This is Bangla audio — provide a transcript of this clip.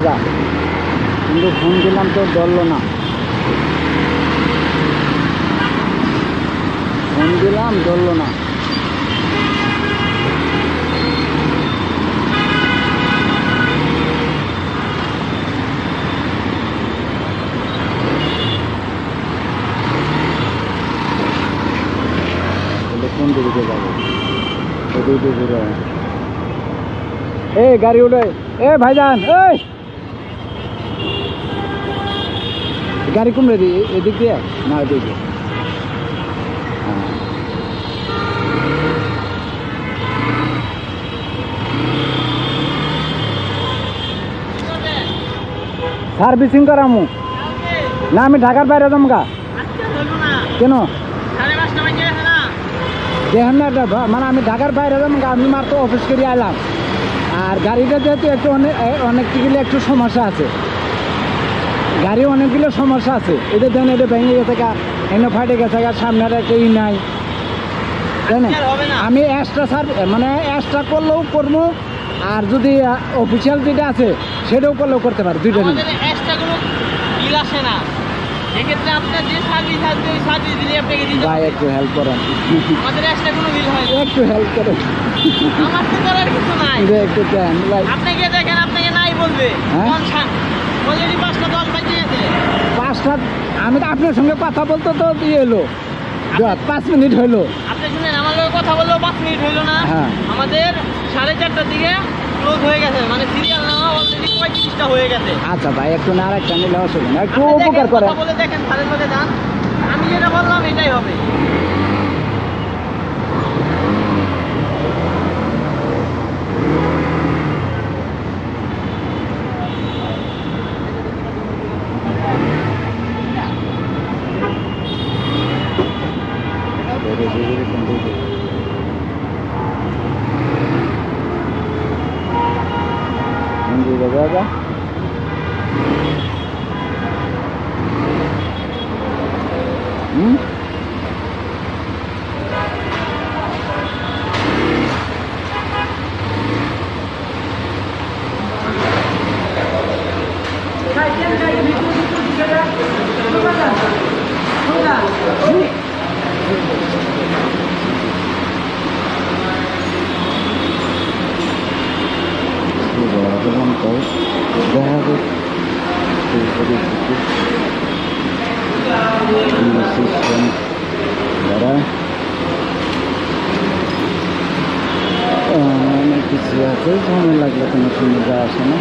কিন্তু ফোন দিলাম তো ধরলো না। ফোন দিলাম, ধরলো না। কোন। এ গাড়ি উঠে। এ ভাইজান, এই! গাড়ি রেডি? এদিক দিয়ে? না এদিক দিয়ে। হ্যাঁ। সার্ভিসিং করামু। না আমি ঢাকার বাইরে গা। কেন? মানে আমি ঢাকার বাইরে গা, আমি মাত্র অফিস করে আইলাম। আর গাড়িটা যেহেতু একটু অনেক অনেক একটু সমস্যা আছে। গাড়ি অনেকগুলো সমস্যা আছে। এটা দেন এটা ভেঙে গেছে গা এনে ফাটে গেছে গা সামনের একটা ই নাই। তাই না। আমি এক্সট্রা সার মানে এক্সট্রা করলেও করব আর যদি অফিসিয়াল যেটা আছে সেটাও করলেও করতে পারি দুইটা নিয়ে। আসে না। এক্ষেত্রে আপনার যে সার্ভিস আসবে ওই সার্ভিস দিলে আপনাকে দিতে ভাই একটু হেল্প করেন। আমাদের extra কোনো বিল হয় একটু হেল্প করেন। আমার তো করার কিছু নাই। একটু দেন ভাই। আপনাকে দেখেন আপনাকে নাই বলবে। হ্যাঁ? অলরেডি পাঁচটা দশ পাঁচটা আমি তো আপনার সঙ্গে কথা বলতে তো ইয়ে হলো। পাঁচ মিনিট হইল আপনি শুনেন আমার লোক কথা বললেও পাঁচ মিনিট না। হ্যাঁ। আমাদের সাড়ে চারটার দিকে ক্লোজ হয়ে গেছে মানে সিরিয়াল নেওয়া অলরেডি পঁয়ত্রিশটা হয়ে গেছে। আচ্ছা ভাই একটু না আরেকটা নিলে অসুবিধা। একটু উপকার করে কথা বলে দেখেন সাড়ে সাথে আমি যেটা বললাম এটাই হবে। ধীরে ধীরে কোন দিকে? কোন দেখা যাচ্ছে সিস্টেম দ্বারা অনেক কিছু আছে ঝামেলা লাগলে কোনো সুবিধা আসে না